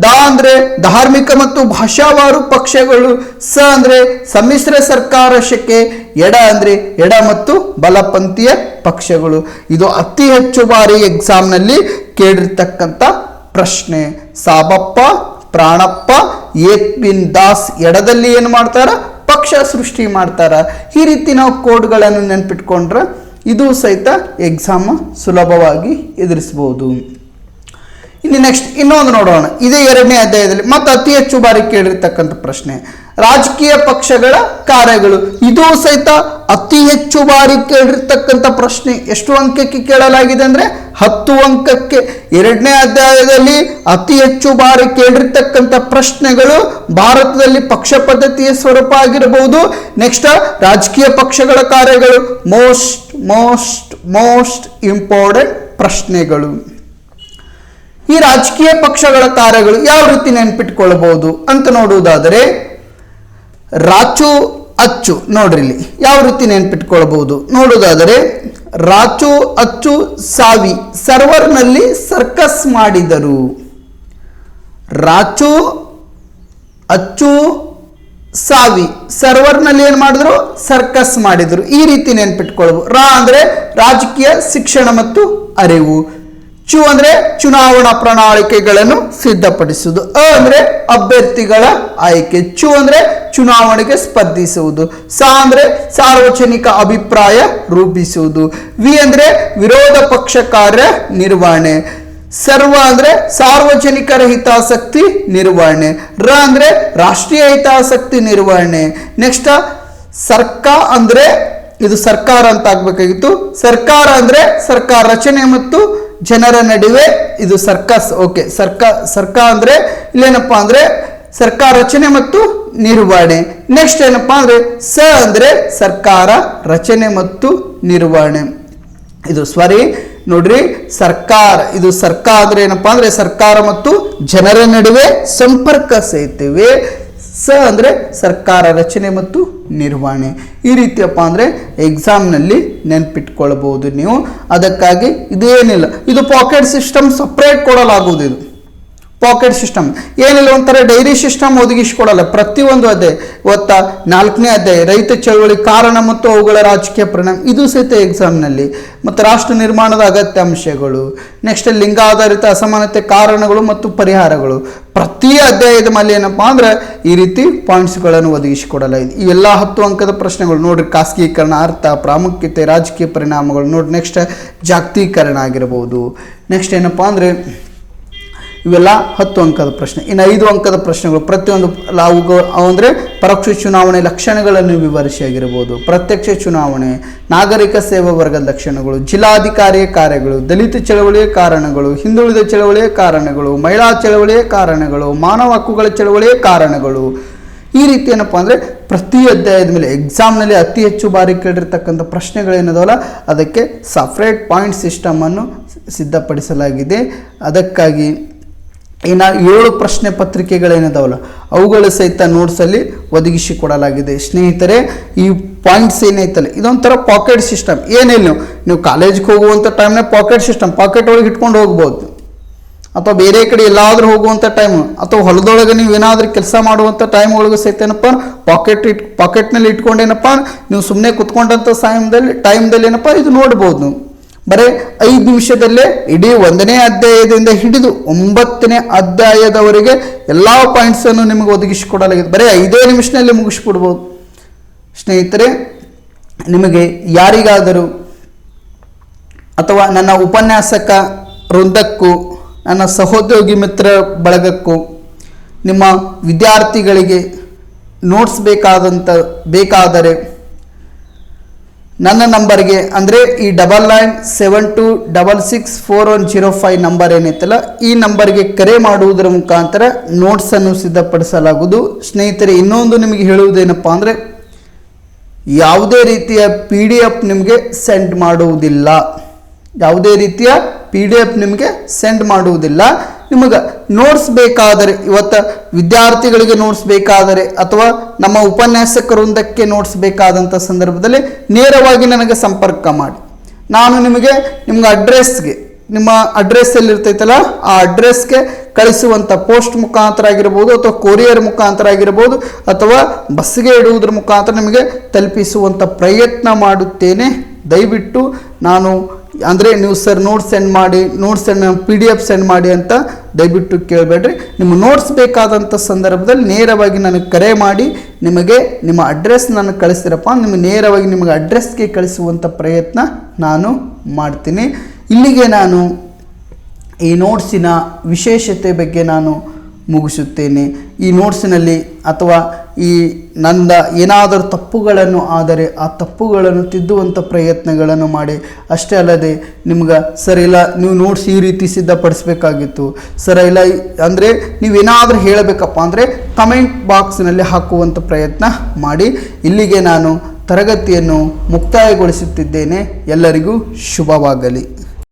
Speaker 1: ದ ಅಂದ್ರೆ ಧಾರ್ಮಿಕ ಮತ್ತು ಭಾಷಾವಾರು ಪಕ್ಷಗಳು, ಸ ಅಂದ್ರೆ ಸಮ್ಮಿಶ್ರ ಸರ್ಕಾರ ಶಕೆ, ಎಡ ಅಂದ್ರೆ ಎಡ ಮತ್ತು ಬಲಪಂಥೀಯ ಪಕ್ಷಗಳು. ಇದು ಅತಿ ಹೆಚ್ಚು ಬಾರಿ ಎಕ್ಸಾಮ್ನಲ್ಲಿ ಕೇಳಿರ್ತಕ್ಕಂಥ ಪ್ರಶ್ನೆ. ಸಾಬಪ್ಪ, ಪ್ರಾಣಪ್ಪ ಏಕ್ ಬಿನ್ ದಾಸ್ ಎಡದಲ್ಲಿ ಏನು ಮಾಡ್ತಾರ? ಪಕ್ಷ ಸೃಷ್ಟಿ ಮಾಡ್ತಾರ. ಈ ರೀತಿ ನಾವು ಕೋಡ್ಗಳನ್ನು ನೆನ್ಪಿಟ್ಕೊಂಡ್ರೆ ಇದು ಸಹಿತ ಎಕ್ಸಾಮ್ ಸುಲಭವಾಗಿ ಎದುರಿಸಬಹುದು ಇನ್ನು ನೆಕ್ಸ್ಟ್ ಇನ್ನೊಂದು ನೋಡೋಣ. ಇದೇ ಎರಡನೇ ಅಧ್ಯಾಯದಲ್ಲಿ ಮತ್ತೆ ಅತಿ ಹೆಚ್ಚು ಬಾರಿ ಕೇಳಿರ್ತಕ್ಕಂಥ ಪ್ರಶ್ನೆ. ರಾಜಕೀಯ ಪಕ್ಷಗಳ ಕಾರ್ಯಗಳು, ಇದು ಸಹಿತ ಅತಿ ಹೆಚ್ಚು ಬಾರಿ ಕೇಳಿರ್ತಕ್ಕಂಥ ಪ್ರಶ್ನೆ ಎಷ್ಟು ಅಂಕಕ್ಕೆ ಕೇಳಲಾಗಿದೆ ಅಂದ್ರೆ ಹತ್ತು ಅಂಕಕ್ಕೆ. ಎರಡನೇ ಅಧ್ಯಾಯದಲ್ಲಿ ಅತಿ ಹೆಚ್ಚು ಬಾರಿ ಕೇಳಿರ್ತಕ್ಕಂಥ ಪ್ರಶ್ನೆಗಳು ಭಾರತದಲ್ಲಿ ಪಕ್ಷ ಪದ್ಧತಿಯ ಸ್ವರೂಪ ಆಗಿರಬಹುದು. ನೆಕ್ಸ್ಟ್ ರಾಜಕೀಯ ಪಕ್ಷಗಳ ಕಾರ್ಯಗಳು ಮೋಸ್ಟ್ ಮೋಸ್ಟ್ ಮೋಸ್ಟ್ ಇಂಪಾರ್ಟೆಂಟ್ ಪ್ರಶ್ನೆಗಳು. ಈ ರಾಜಕೀಯ ಪಕ್ಷಗಳ ಕಾರ್ಯಗಳು ಯಾವ ರೀತಿ ನೆನ್ಪಿಟ್ಕೊಳ್ಬಹುದು ಅಂತ ನೋಡುವುದಾದರೆ, ರಾಚು ಅಚ್ಚು ನೋಡ್ರಿ ಇಲ್ಲಿ, ಯಾವ ರೀತಿ ನೆನ್ಪಿಟ್ಕೊಳ್ಬಹುದು? ನೋಡುವುದಾದರೆ, ರಾಚು ಅಚ್ಚು ಸಾವಿ ಸರ್ವರ್ನಲ್ಲಿ ಸರ್ಕಸ್ ಮಾಡಿದರು. ರಾಚು ಅಚ್ಚು ಸಾವಿ ಸರ್ವರ್ನಲ್ಲಿ ಏನು ಮಾಡಿದ್ರು? ಸರ್ಕಸ್ ಮಾಡಿದ್ರು. ಈ ರೀತಿ ನೆನ್ಪಿಟ್ಕೊಳ್ಬಹುದು. ರಾ ಅಂದ್ರೆ ರಾಜಕೀಯ ಶಿಕ್ಷಣ ಮತ್ತು ಅರಿವು. ಚು ಅಂದ್ರೆ ಚುನಾವಣಾ ಪ್ರಣಾಳಿಕೆಗಳನ್ನು ಸಿದ್ಧಪಡಿಸುವುದು. ಅ ಅಂದ್ರೆ ಅಭ್ಯರ್ಥಿಗಳ ಆಯ್ಕೆ. ಚು ಅಂದ್ರೆ ಚುನಾವಣೆಗೆ ಸ್ಪರ್ಧಿಸುವುದು. ಸ ಅಂದ್ರೆ ಸಾರ್ವಜನಿಕ ಅಭಿಪ್ರಾಯ ರೂಪಿಸುವುದು. ವಿ ಅಂದ್ರೆ ವಿರೋಧ ಪಕ್ಷ ಕಾರ್ಯ ನಿರ್ವಹಣೆ. ಸರ್ವ ಅಂದ್ರೆ ಸಾರ್ವಜನಿಕರ ಹಿತಾಸಕ್ತಿ ನಿರ್ವಹಣೆ. ರ ಅಂದ್ರೆ ರಾಷ್ಟ್ರೀಯ ಹಿತಾಸಕ್ತಿ ನಿರ್ವಹಣೆ. ನೆಕ್ಸ್ಟ್, ಸರ್ಕಾ ಅಂದ್ರೆ, ಇದು ಸರ್ಕಾರ ಅಂತ ಆಗ್ಬೇಕಾಗಿತ್ತು. ಸರ್ಕಾರ ಅಂದ್ರೆ ಸರ್ಕಾರ ರಚನೆ ಮತ್ತು ಜನರ ನಡುವೆ ಇದು ಸರ್ಕಸ್, ಓಕೆ, ಸರ್ಕ ಸರ್ಕ ಅಂದ್ರೆ ಇಲ್ಲೇನಪ್ಪಾ ಅಂದ್ರೆ ಸರ್ಕಾರ ರಚನೆ ಮತ್ತು ನಿರ್ವಹಣೆ. ನೆಕ್ಸ್ಟ್ ಏನಪ್ಪಾ ಅಂದ್ರೆ ಸ ಅಂದ್ರೆ ಸರ್ಕಾರ ರಚನೆ ಮತ್ತು ನಿರ್ವಹಣೆ. ಇದು ಸಾರಿ ನೋಡ್ರಿ, ಸರ್ಕಾರ, ಇದು ಸರ್ಕಾರ ಅಂದ್ರೆ ಏನಪ್ಪಾ ಅಂದ್ರೆ ಸರ್ಕಾರ ಮತ್ತು ಜನರ ನಡುವೆ ಸಂಪರ್ಕ ಸೇತುವೆ ಸ ಅಂದರೆ ಸರ್ಕಾರ ರಚನೆ ಮತ್ತು ನಿರ್ವಹಣೆ. ಈ ರೀತಿಯಪ್ಪ ಅಂದರೆ ಎಕ್ಸಾಮ್ನಲ್ಲಿ ನೆನಪಿಟ್ಕೊಳ್ಬೋದು ನೀವು. ಅದಕ್ಕಾಗಿ ಇದೇನಿಲ್ಲ. ಇದು ಪಾಕೆಟ್ ಸಿಸ್ಟಮ್ ಸಪ್ರೇಟ್ ಕೊಡಲಾಗುವುದು ಇದು. ಪಾಕೆಟ್ ಸಿಸ್ಟಮ್ ಏನಿಲ್ಲ ಒಂಥರ ಡೈರಿ ಸಿಸ್ಟಮ್ ಒದಗಿಸಿಕೊಡಲ್ಲ. ಪ್ರತಿಯೊಂದು ಅಧ್ಯಾಯ ಇವತ್ತ ನಾಲ್ಕನೇ ಅಧ್ಯಾಯ ರೈತ ಚಳವಳಿ ಕಾರಣ ಮತ್ತು ಅವುಗಳ ರಾಜಕೀಯ ಪರಿಣಾಮ. ಇದು ಸಹಿತ ಎಕ್ಸಾಮ್ನಲ್ಲಿ ಮತ್ತು ರಾಷ್ಟ್ರ ನಿರ್ಮಾಣದ ಅಗತ್ಯ ಅಂಶಗಳು. ನೆಕ್ಸ್ಟ್ ಲಿಂಗಾಧಾರಿತ ಅಸಮಾನತೆ ಕಾರಣಗಳು ಮತ್ತು ಪರಿಹಾರಗಳು. ಪ್ರತಿ ಅಧ್ಯಾಯದ ಮೇಲೆ ಏನಪ್ಪ ಅಂದರೆ ಈ ರೀತಿ ಪಾಯಿಂಟ್ಸ್ಗಳನ್ನು ಒದಗಿಸಿಕೊಡಲಾಗಿದೆ ಇವೆಲ್ಲ ಹತ್ತು ಅಂಕದ ಪ್ರಶ್ನೆಗಳು ನೋಡಿರಿ. ಖಾಸಗೀಕರಣ, ಅರ್ಥ, ಪ್ರಾಮುಖ್ಯತೆ, ರಾಜಕೀಯ ಪರಿಣಾಮಗಳು. ನೋಡಿ ನೆಕ್ಸ್ಟ್ ಜಾಗತೀಕರಣ ಆಗಿರ್ಬೋದು. ನೆಕ್ಸ್ಟ್ ಏನಪ್ಪ ಅಂದರೆ ಇವೆಲ್ಲ ಹತ್ತು ಅಂಕದ ಪ್ರಶ್ನೆ. ಇನ್ನು ಐದು ಅಂಕದ ಪ್ರಶ್ನೆಗಳು, ಪ್ರತಿಯೊಂದು ಲಾವು ಅಂದರೆ ಪರೋಕ್ಷ ಚುನಾವಣೆ ಲಕ್ಷಣಗಳನ್ನು ವಿವರಿಸಿ ಆಗಿರ್ಬೋದು ಪ್ರತ್ಯಕ್ಷ ಚುನಾವಣೆ, ನಾಗರಿಕ ಸೇವಾ ವರ್ಗದ ಲಕ್ಷಣಗಳು ಜಿಲ್ಲಾಧಿಕಾರಿಯ ಕಾರ್ಯಗಳು, ದಲಿತ ಚಳವಳಿಯ ಕಾರಣಗಳು, ಹಿಂದುಳಿದ ಚಳವಳಿಯ ಕಾರಣಗಳು, ಮಹಿಳಾ ಚಳವಳಿಯ ಕಾರಣಗಳು, ಮಾನವ ಹಕ್ಕುಗಳ ಚಳವಳಿಯ ಕಾರಣಗಳು. ಈ ರೀತಿ ಏನಪ್ಪ ಅಂದರೆ ಪ್ರತಿ ಅಧ್ಯಾಯದ ಮೇಲೆ ಎಕ್ಸಾಮ್ನಲ್ಲಿ ಅತಿ ಹೆಚ್ಚು ಬಾರಿ ಕೇಳಿರ್ತಕ್ಕಂಥ ಪ್ರಶ್ನೆಗಳೇನದವಲ್ಲ ಅದಕ್ಕೆ ಸಪ್ರೇಟ್ ಪಾಯಿಂಟ್ ಸಿಸ್ಟಮನ್ನು ಸಿದ್ಧಪಡಿಸಲಾಗಿದೆ. ಅದಕ್ಕಾಗಿ ಇನ್ನು ಏಳು ಪ್ರಶ್ನೆ ಪತ್ರಿಕೆಗಳೇನಿದಾವಲ್ಲ, ಅವುಗಳ ಸಹಿತ ನೋಟ್ಸಲ್ಲಿ ಒದಗಿಸಿಕೊಡಲಾಗಿದೆ ಸ್ನೇಹಿತರೆ, ಈ ಪಾಯಿಂಟ್ಸ್ ಏನೈತಲ್ಲ ಇದೊಂಥರ ಪಾಕೆಟ್ ಸಿಸ್ಟಮ್ ಏನಿಲ್ಲ ನೀವು ಕಾಲೇಜ್ಗೆ ಹೋಗುವಂಥ ಟೈಮ್ನಾಗ ಪಾಕೆಟ್ ಸಿಸ್ಟಮ್ ಪಾಕೆಟ್ ಒಳಗೆ ಇಟ್ಕೊಂಡು ಹೋಗ್ಬೋದು. ಅಥವಾ ಬೇರೆ ಕಡೆ ಎಲ್ಲಾದರೂ ಹೋಗುವಂಥ ಟೈಮ್ ಅಥವಾ ಹೊಲದೊಳಗೆ ನೀವು ಏನಾದರೂ ಕೆಲಸ ಮಾಡುವಂಥ ಟೈಮ್ ಒಳಗೆ ಸಹಿತ ಏನಪ್ಪ ಪಾಕೆಟ್ ಇಟ್ ಪಾಕೆಟ್ನಲ್ಲಿ ಇಟ್ಕೊಂಡೇನಪ್ಪ ನೀವು ಸುಮ್ಮನೆ ಕುತ್ಕೊಂಡಂಥ ಸಮಯದಲ್ಲಿ ಟೈಮ್ದಲ್ಲಿ ಏನಪ್ಪ, ಇದು ನೋಡ್ಬೋದು. ಬರೀ ಐದು ನಿಮಿಷದಲ್ಲೇ ಇಡೀ ಒಂದನೇ ಅಧ್ಯಾಯದಿಂದ ಹಿಡಿದು ಒಂಬತ್ತನೇ ಅಧ್ಯಾಯದವರೆಗೆ ಎಲ್ಲ ಪಾಯಿಂಟ್ಸನ್ನು ನಿಮಗೆ ಒದಗಿಸಿಕೊಡಲಾಗಿದೆ. ಬರೀ ಐದೇ ನಿಮಿಷದಲ್ಲಿ ಮುಗಿಸ್ಬಿಡ್ಬೋದು. ಸ್ನೇಹಿತರೆ, ನಿಮಗೆ ಯಾರಿಗಾದರೂ ಅಥವಾ ನನ್ನ ಉಪನ್ಯಾಸಕ ವೃಂದಕ್ಕೂ, ನನ್ನ ಸಹೋದ್ಯೋಗಿ ಮಿತ್ರ ಬಳಗಕ್ಕೂ, ನಿಮ್ಮ ವಿದ್ಯಾರ್ಥಿಗಳಿಗೆ ನೋಟ್ಸ್ ಬೇಕಾದಂಥ ಬೇಕಾದರೆ ನನ್ನ ನಂಬರ್ಗೆ ಅಂದರೆ ಈ double nine seven two double six four one zero five number ಏನೈತಲ್ಲ ಈ ನಂಬರ್ಗೆ ಕರೆ ಮಾಡುವುದರ ಮುಖಾಂತರ ನೋಟ್ಸನ್ನು ಸಿದ್ಧಪಡಿಸಲಾಗುವುದು. ಸ್ನೇಹಿತರೆ, ಇನ್ನೊಂದು ನಿಮಗೆ ಹೇಳುವುದೇನಪ್ಪ ಅಂದರೆ, ಯಾವುದೇ ರೀತಿಯ ಪಿ ಡಿ ಎಫ್ ನಿಮಗೆ ಸೆಂಡ್ ಮಾಡುವುದಿಲ್ಲ. ಯಾವುದೇ ರೀತಿಯ ಪಿ ಡಿ ಎಫ್ ನಿಮಗೆ ಸೆಂಡ್ ಮಾಡುವುದಿಲ್ಲ. ನಿಮಗೆ ನೋಟ್ಸ್ ಬೇಕಾದರೆ ಇವತ್ತು ವಿದ್ಯಾರ್ಥಿಗಳಿಗೆ ನೋಟ್ಸ್ ಬೇಕಾದರೆ ಅಥವಾ ನಮ್ಮ ಉಪನ್ಯಾಸಕರೊಂದಕ್ಕೆ ನೋಟ್ಸ್ ಬೇಕಾದಂಥ ಸಂದರ್ಭದಲ್ಲಿ ನೇರವಾಗಿ ನನಗೆ ಸಂಪರ್ಕ ಮಾಡಿ. ನಾನು ನಿಮಗೆ ನಿಮ್ಗೆ ಅಡ್ರೆಸ್ಗೆ, ನಿಮ್ಮ ಅಡ್ರೆಸ್ ಎಲ್ಲಿರ್ತೈತಲ್ಲ, ಆ ಅಡ್ರೆಸ್ಗೆ ಕಳಿಸುವಂಥ ಪೋಸ್ಟ್ ಮುಖಾಂತರ ಆಗಿರ್ಬೋದು ಅಥವಾ ಕೊರಿಯರ್ ಮುಖಾಂತರ ಆಗಿರ್ಬೋದು ಅಥವಾ ಬಸ್ಸಿಗೆ ಇಡುವುದರ ಮುಖಾಂತರ ನಿಮಗೆ ತಲುಪಿಸುವಂಥ ಪ್ರಯತ್ನ ಮಾಡುತ್ತೇನೆ. ದಯವಿಟ್ಟು ನಾನು ಅಂದರೆ ನೀವು ಸರ್ ನೋಟ್ಸ್ ಸೆಂಡ್ ಮಾಡಿ notes send P D F send ಮಾಡಿ ಅಂತ ದಯವಿಟ್ಟು ಕೇಳಬೇಡ್ರಿ. ನಿಮ್ಮ ನೋಟ್ಸ್ ಬೇಕಾದಂಥ ಸಂದರ್ಭದಲ್ಲಿ ನೇರವಾಗಿ ನನಗೆ ಕರೆ ಮಾಡಿ, ನಿಮಗೆ ನಿಮ್ಮ ಅಡ್ರೆಸ್ ನಾನು ಕಳಿಸ್ತೀರಪ್ಪ, ನಿಮಗೆ ನೇರವಾಗಿ ನಿಮಗೆ ಅಡ್ರೆಸ್ಗೆ ಕಳಿಸುವಂಥ ಪ್ರಯತ್ನ ನಾನು ಮಾಡ್ತೀನಿ. ಇಲ್ಲಿಗೆ ನಾನು ಈ ನೋಟ್ಸಿನ ವಿಶೇಷತೆ ಬಗ್ಗೆ ನಾನು ಮುಗಿಸುತ್ತೇನೆ. ಈ ನೋಟ್ಸಿನಲ್ಲಿ ಅಥವಾ ಈ ನನ್ನ ಏನಾದರೂ ತಪ್ಪುಗಳನ್ನು ಆದರೆ ಆ ತಪ್ಪುಗಳನ್ನು ತಿದ್ದುವಂಥ ಪ್ರಯತ್ನಗಳನ್ನು ಮಾಡಿ. ಅಷ್ಟೇ ಅಲ್ಲದೆ ನಿಮ್ಗೆ, ಸರ್ ಇಲ್ಲ, ನೀವು ನೋಟ್ಸ್ ಈ ರೀತಿ ಸಿದ್ಧಪಡಿಸಬೇಕಾಗಿತ್ತು. ಸರ್ ಇಲ್ಲ ಅಂದರೆ ನೀವೇನಾದರೂ ಹೇಳಬೇಕಪ್ಪ ಅಂದರೆ ಕಮೆಂಟ್ ಬಾಕ್ಸ್ನಲ್ಲಿ ಹಾಕುವಂಥ ಪ್ರಯತ್ನ ಮಾಡಿ. ಇಲ್ಲಿಗೆ ನಾನು ತರಗತಿಯನ್ನು ಮುಕ್ತಾಯಗೊಳಿಸುತ್ತಿದ್ದೇನೆ. ಎಲ್ಲರಿಗೂ ಶುಭವಾಗಲಿ.